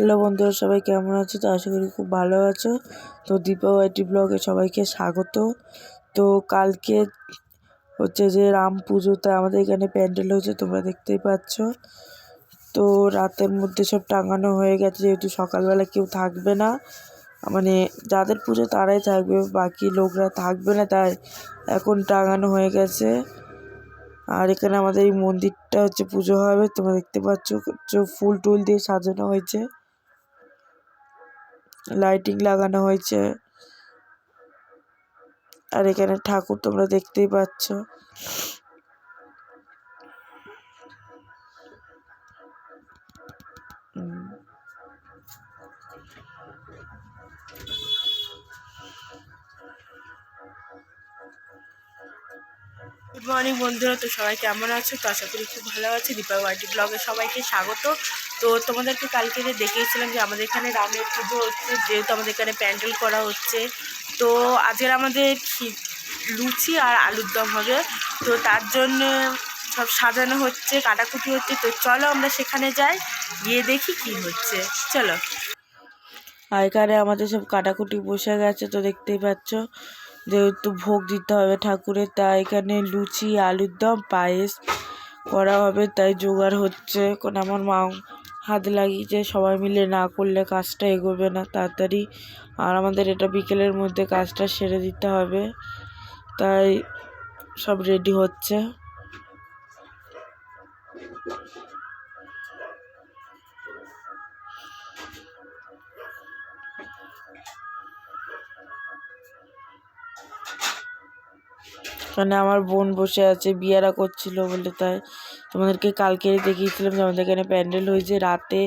Hello বন্ধুরা, সবাই কেমন আছো? তো আশা করি খুব ভালো আছো। তো দীপাবলি ব্লগে সবাইকে স্বাগত। তো কালকে হচ্ছে যে রাম পুজোতে আমাদের এখানে প্যান্ডেল হয়েছে, তোমরা দেখতেই পাচ্ছ। তো রাতের মধ্যে সব টাঙানো হয়ে গেছে, যেহেতু সকালবেলা কেউ থাকবে না। মানে যাদের পুজো তারাই থাকবে, বাকি লোকরা থাকবে না, তাই এখন টাঙানো হয়ে গেছে। আর এখানে আমাদের এই মন্দিরটা হচ্ছে পুজো হবে, তোমরা দেখতে পাচ্ছ। ফুল টুল দিয়ে সাজানো হয়েছে। লাইটিং লাগানো হয়েছে। আর এখানে ঠাকুর তোমরা দেখতেই পাচ্ছ। গুড মর্নিং বন্ধুরা। তো সবাই কেমন আছো? তো আশা করি খুব ভালো আছে। দীপাবলি ব্লগে সবাইকে স্বাগত। তো তোমাদেরকে কালকে দেখিয়েছিলাম যে আমাদের এখানে রামের পুজো হচ্ছে, যেহেতু আমাদের এখানে প্যান্ডেল করা হচ্ছে, তো আজকের আমাদের লুচি আর আলুর দম হবে। তো তার জন্য সব সাজানো হচ্ছে, কাটাকুটি হচ্ছে। তো চলো আমরা সেখানে যাই, গিয়ে দেখি কি হচ্ছে। চলো। আর এখানে আমাদের সব কাটাকুটি বসে গেছে, তো দেখতেই পাচ্ছ। যেহেতু ভোগ দিতে হবে ঠাকুরের, তাই এখানে লুচি, আলুর দম, পায়েস করা হবে, তাই জোগাড় হচ্ছে। কারণ আমার মা হাত লাগিয়েছে, সবাই মিলে না করলে কাজটা এগোবে না, তাড়াতাড়ি। আর আমাদের এটা বিকেলের মধ্যে কাজটা সেরে দিতে হবে, তাই সব রেডি হচ্ছে। এখানে আমার বোন বসে আছে, বিয়ারা করছিল বলে তাই তোমাদেরকে কালকে দেখিয়েছিলাম যে আমাদের এখানে প্যান্ডেল হয়েছে রাতে।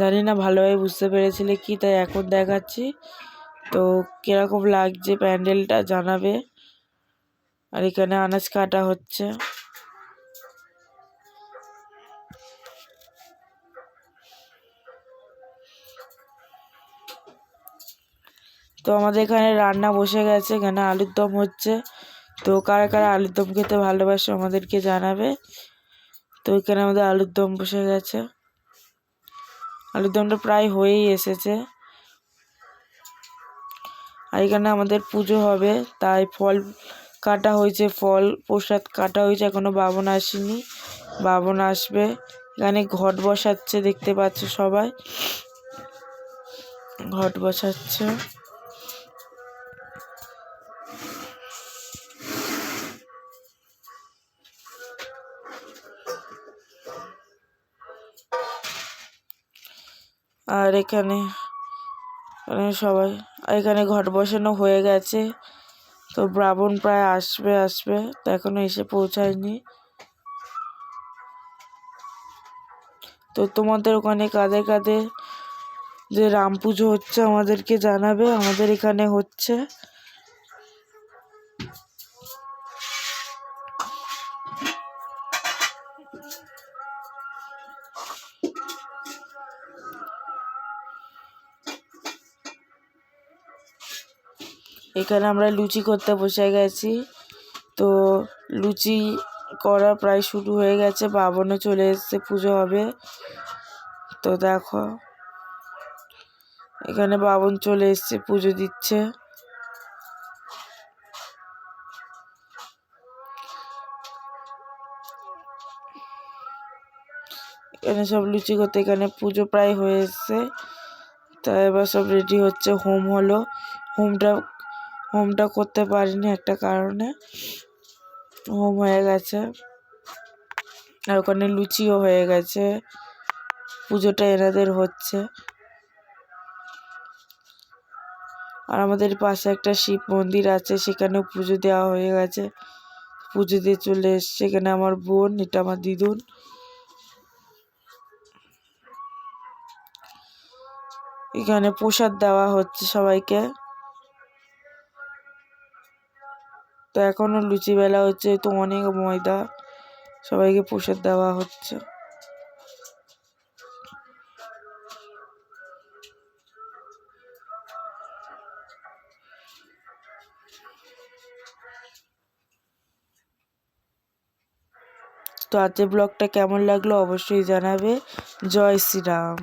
জানি না ভালোভাবে বুঝতে পেরেছিলে কি তাই এখন দেখাচ্ছি। তো কীরকম লাগছে প্যান্ডেলটা জানাবে। আর এখানে আনাজ কাটা হচ্ছে। তো আমাদের এখানে রান্না বসে গেছে, এখানে আলুর দম হচ্ছে। তো কারা কারা আলুর দম খেতে ভালোবাসে আমাদেরকে জানাবে। তো এখানে আমাদের আলুর দম বসে গেছে। আলুর দমটা প্রায় হয়েই এসেছে। আর এখানে আমাদের পুজো হবে, তাই ফল কাটা হয়েছে, ফল প্রসাদ কাটা হয়েছে, এখনও বাবন আসেনি। বাবন আসবে। এখানে ঘট বসাচ্ছে, দেখতে পাচ্ছ সবাই। ঘট বসাচ্ছে। আর এখানে সবাই, এখানে ঘট বসানো হয়ে গেছে। তো ব্রাহ্মণ প্রায় আসবে আসবে। তো এখনও এসে পৌঁছায়নি। তো তোমাদের ওখানে কাদের কাদের যে রাম পুজো হচ্ছে আমাদেরকে জানাবে? আমাদের এখানে হচ্ছে এখানে আমরা লুচি করতে বসে গেছি। তো লুচি করা প্রায় শুরু হয়ে গেছে, বাবনও চলে এসছে পুজো হবে। তো দেখো, এখানে বাবন চলে এসছে পুজো দিচ্ছে। এখানে সব লুচি করতে, এখানে পুজো প্রায় হয়ে এসছে। তা এবার সব রেডি হচ্ছে, হোম হলো। হোমটা হোমটা করতে পারিনি একটা কারণে। হোম হয়ে গেছে। আর ওখানে লুচিও হয়ে গেছে। পুজোটা এনাদের হচ্ছে। আর আমাদের পাশে একটা শিব মন্দির আছে, সেখানেও পুজো দেওয়া হয়ে গেছে। পুজো দিয়ে চলে এসছে এখানে আমার বোন, এটা আমার দিদুন। এখানে প্রসাদ দেওয়া হচ্ছে সবাইকে। তো এখনও লুচি বেলা হচ্ছে, তো অনেক ময়দা সবাইকে প্রসাদ দেওয়া হচ্ছে। তো আজকের ব্লগটা কেমন লাগল অবশ্যই জানাবে। জয় শ্রীরাম।